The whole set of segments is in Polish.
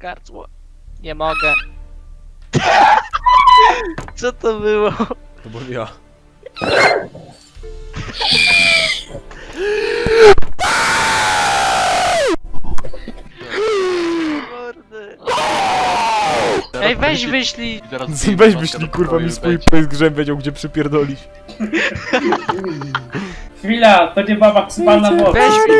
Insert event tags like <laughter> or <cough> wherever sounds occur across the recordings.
Gardło. Nie mogę. <laughs> Co to było? To byłem ja. Mordy. Ej, weź wyślij. Weź wyślij kurwa mi swój pysk, żebym wiedział gdzie przypierdolić. Chwila, to nie baba maksymalna moc. Weź mi.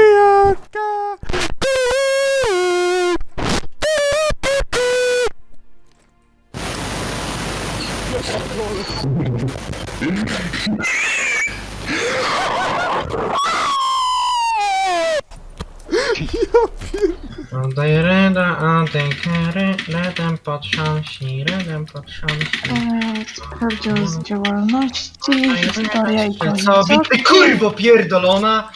Oddaj reda, oddaj kary, redem potrząśnij, redem potrząśnij. Rozdział z działalności, historia i koniec. Co, ty kurwo pierdolona!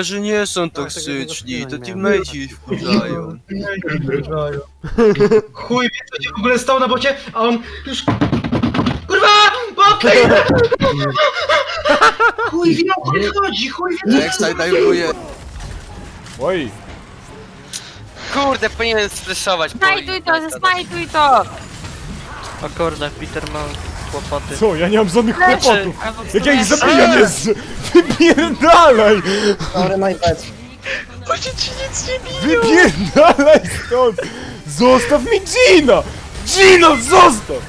Że nie są toksyczni, to teammateci wkurzają. Chuj wie co się w ogóle stało na bocie, a on już... Kurwa! Boty! Chuj wie o co chodzi, chuj wie Jak sajtajuje. Oj, Kurde, powinien stresować. Smajtuj to, smajtuj to! O kurde, Peter ma kłopoty. co? Ja nie mam żadnych Leczy. kłopotów. Albo w Jak ja ich zabijam jest! Wypierdalaj! Sorry, my bad. Oni ci nic nie biją. Wypierdalaj stąd! Zostaw mi Gina! Gina, zostaw!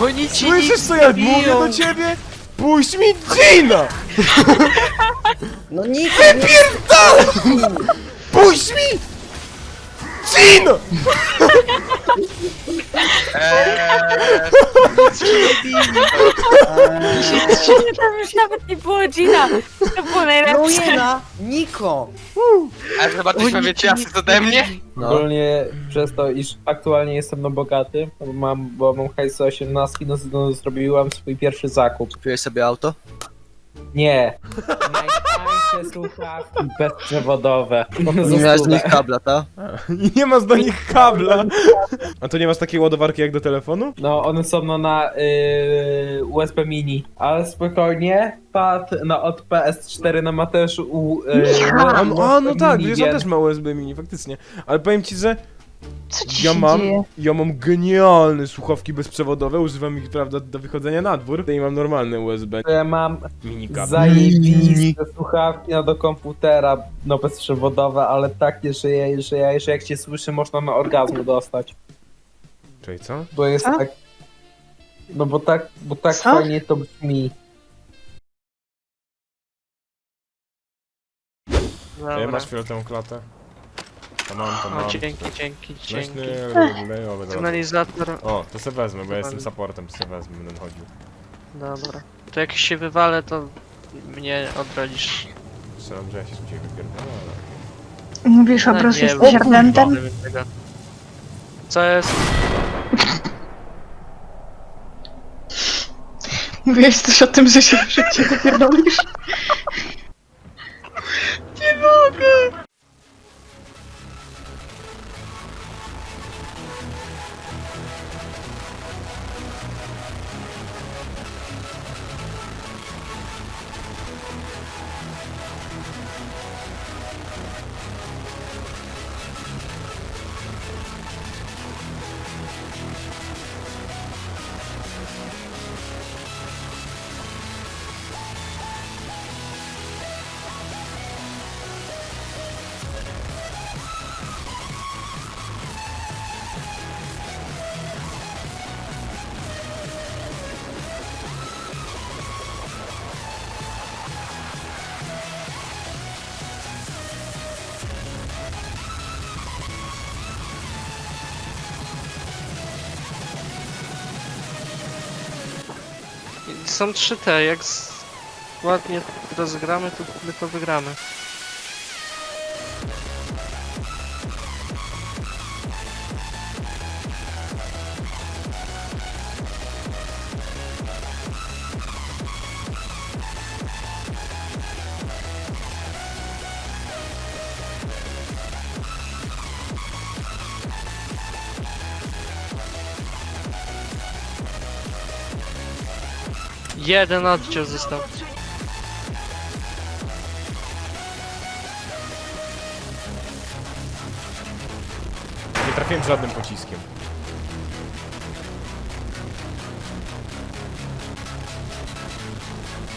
Oni ci Słyszysz nic co ja nie mówię biją. do ciebie? Puść mi Gina! No nikt Wypierdalaj! Puść mi! Gina! Tam już nawet nie było Gina! To było No najlepsze! Lujena! Niko! A zobaczysz, więcej asyst ode mnie? Ogólnie przez to, iż aktualnie jestem no bogaty, bo mam, bo mam hajs 18, no, no zrobiłam swój pierwszy zakup. Kupiłeś sobie auto? Nie! <laughs> Najtańsze słuchawki bezprzewodowe. One Nie miałeś do nich kabla, ta? I <laughs> nie masz do nich kabla. A to nie masz takiej ładowarki jak do telefonu? No, one są no na yy, USB mini, ale spokojnie, pad no, od PS4 no ma też u... Yy, A, a no tak, wiesz, on też ma USB mini, faktycznie. Ale powiem ci, że Co ci ja się mam, dzieje? ja mam genialne słuchawki bezprzewodowe, używam ich, prawda, do wychodzenia na dwór. I mam normalne USB. Ja mam Mini kabel. zajebiste słuchawki no, do komputera, no bezprzewodowe, ale takie, że, ja, że, ja, że jak cię słyszę, można na orgazmu dostać. Czyli co? Bo jest Co? tak. No bo tak, bo tak Co? fajnie to brzmi. Ja Dobra. masz fioletową klatę? To mam, to O, mam. dzięki, dzięki, dzięki. Lejowy, dobra. Sygnalizator. O, to se wezmę, bo ja jestem supportem, to se wezmę, będę chodził. Dobra. To jak się wywalę, to mnie odradzisz. Strzelam, że ja się z ciebie wypierdolę, ale... Mówisz o No prostu nie, jesteś bo- ardentem? Nie wiem tego. Co jest? Mówiłeś też o tym, że się w życiu wypierdolisz? Są trzy te, jak z... ładnie rozegramy, to my to wygramy. Jeden odciął został. Nie trafiłem żadnym pociskiem.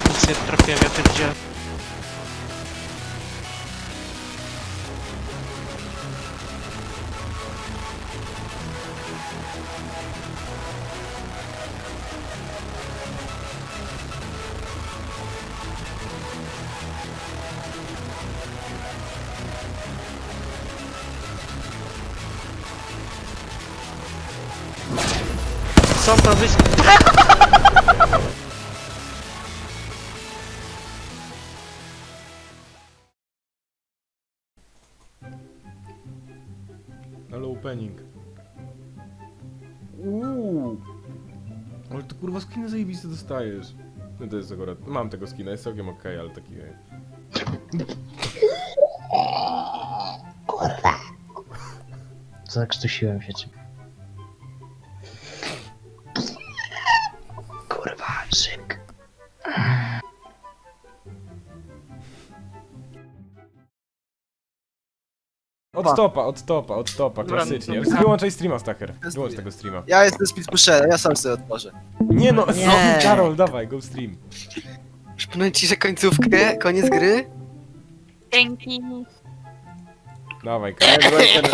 Nic nie trafiłem, ja pierdzielę. To wys... Ale opening. Uuu. Ale to kurwa skiny zajebiste dostajesz. No to jest akurat... Mam tego skina, jest całkiem okej, ale taki... Zakrztusiłem się czym. Szyk. Od stopa, od stopa, od Dobra, klasycznie. dobra. Wyłączaj streama, Stacher. Wyłącz tego streama. Ja jestem speedpusherem, ja sam sobie otworzę. Nie no, Nie. Karol, dawaj, go stream. Przypomnę ci, że końcówkę, koniec gry? Dzięki. Dawaj, Karol. Breaker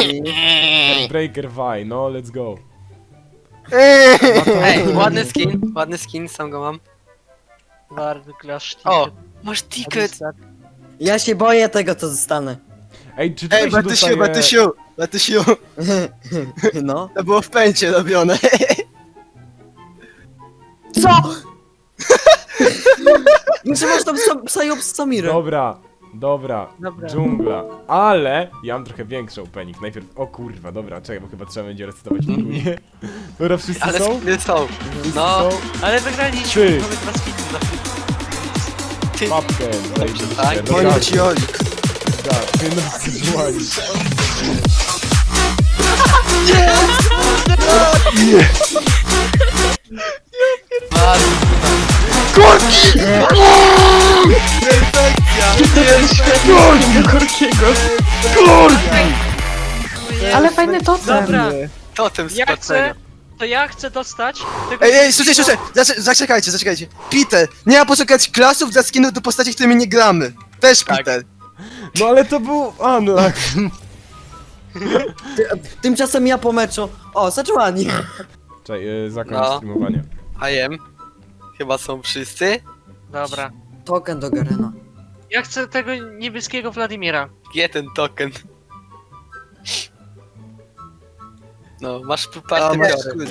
Breaker Vi, no let's go. Ej, ładny skin, ładny skin, sam go mam. Bardzo klasz. O, masz ticket! Ja się boję tego, co zostanę. Ej, czy tutaj Ej, się Betysiu, dostaje... <laughs> No. to było w pęcie robione. Co? <laughs> Muszę masz tam sam, Psyop z Samirem. Dobra, dobra, Dobra. dżungla. Ale ja mam trochę większy opening. Najpierw, o kurwa, dobra, czekaj, bo chyba trzeba będzie recytować ogólnie. <laughs> Dobra, wszyscy Ale są? skiny są. Wszyscy No, są? Ale wygraliśmy, Ty. mamy dwa skiny za ty, Papkę, zajebiście. tak? Dobra, Koniec ci Oli. dobra, ty no zdziłani. Ale fajny totem. Dobra, totem ja chcę, to ja chcę dostać tego Ej, ej, słuchajcie, słuchajcie, zaczek- zaczekajcie, zaczekajcie. Peter, nie ma poszukać klasów dla skinów do postaci, którymi nie gramy. Też Tak. Peter. No ale to był unlock. Ty, tymczasem ja po meczu. O, Sejuani. Czekaj, yy, zakończ No. streamowanie. I am. Chyba są wszyscy. Dobra. Token do Garena. Ja chcę tego niebieskiego Wladimira. Gdzie ten token? No, masz A, party masz, kurde.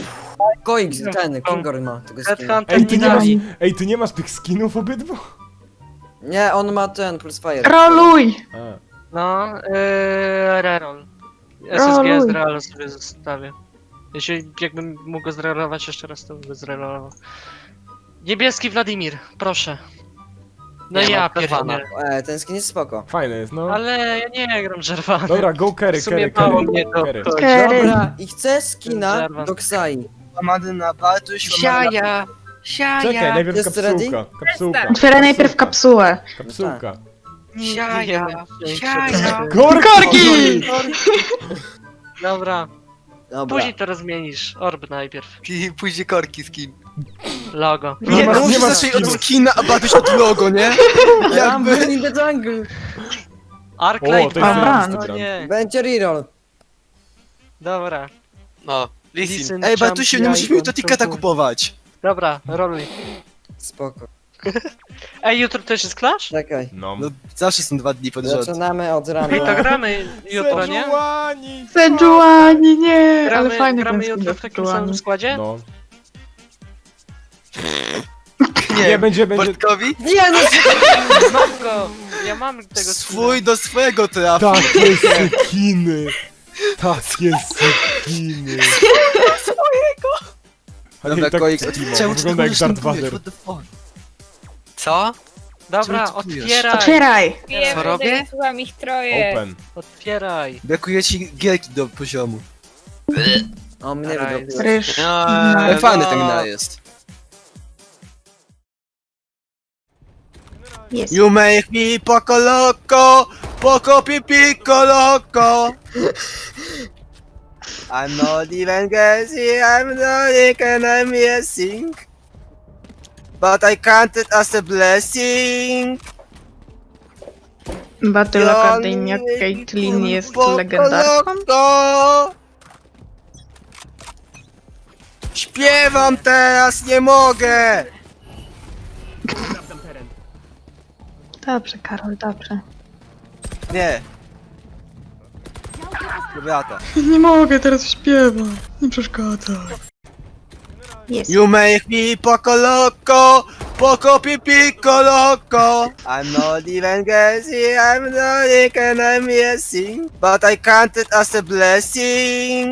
Koik, ten, Kingor ma tego skina. Headhunter Ej, ty nie masz, ej, ty nie masz tych skinów obydwu? Nie, on ma ten, plus fire. Roluj! A. No, yy, reroll. Roluj. SSG z real sobie zostawię. Jeśli jakbym mógł go zrelować jeszcze raz, to bym zrelował. Niebieski Wladimir, proszę. No Nie, ja mam Perwana. pierdolę. E, ten skin jest spoko. Fajne jest, no. Ale ja nie gram Jervanem. Dobra, go carry, sumie carry, mało carry. mnie to carry. chodzi. Kery. Dobra, i chcę skina Zerwa. do Ksai. Łamany na Bartuś, łamany na... Siaja! Siaja! Czekaj, najpierw Jest ready? kapsułka. Kapsułka. Otwieraj najpierw kapsułę. Kapsułka. Siaja! Siaja! Korki! Dobra, Dobra. później to rozmienisz. Orb najpierw. I później korki skin. Logo. Nie no nie musisz zacząć od skina, a Bartuś od logo, nie? <laughs> Jakby... In the jungle. Arclight O, to jest zajebisty no nie. Będzie reroll. Dobra. No, Lisin. Listen, Ej, Bartusiu, nie musisz mi to tiketa kupować. Dobra, roluj. Spoko. <laughs> Ej, jutro też jest Clash? Czekaj. No. No, zawsze są dwa dni pod rząd. Zaczynamy od Ej, rana. to gramy jutro, nie? Sejuani! Nie! Ale Gramy, fajny gramy jutro w takim samym składzie? No. Nie, będzie, będzie... Bartkowi? Nie no, <laughs> Mam go! Ja mam tego skina. Swój do swojego trafi. Takie sekiny! Takie sekiny! Ale Dobra, tak Koik, Timo, czemu ty wygląda jak Darth? Vader. Co? Dobra, Czemu ty czujesz? otwieraj! Otwieraj! Co robię? Słucham ich troje. Open. Otwieraj! Brakuje ci gierki do poziomu. O, mnie Raj. wydrobiło. Ryż. No, fajny ten no. gra jest. Jest. You make me poco loco, poco pipi loco. I'm not even guessing, I'm not and I'm guessing. But I counted as a blessing. Battle Academia Caitlyn jest legendarką. Śpiewam teraz, nie mogę! Dobrze, Karol, dobrze. Nie. Brata. Nie mogę teraz śpiewać. Nie przeszkadza. Jest. You make me poco loco, poco pipico loco. I'm not even guessing, I'm not and I'm guessing. But I counted as a blessing.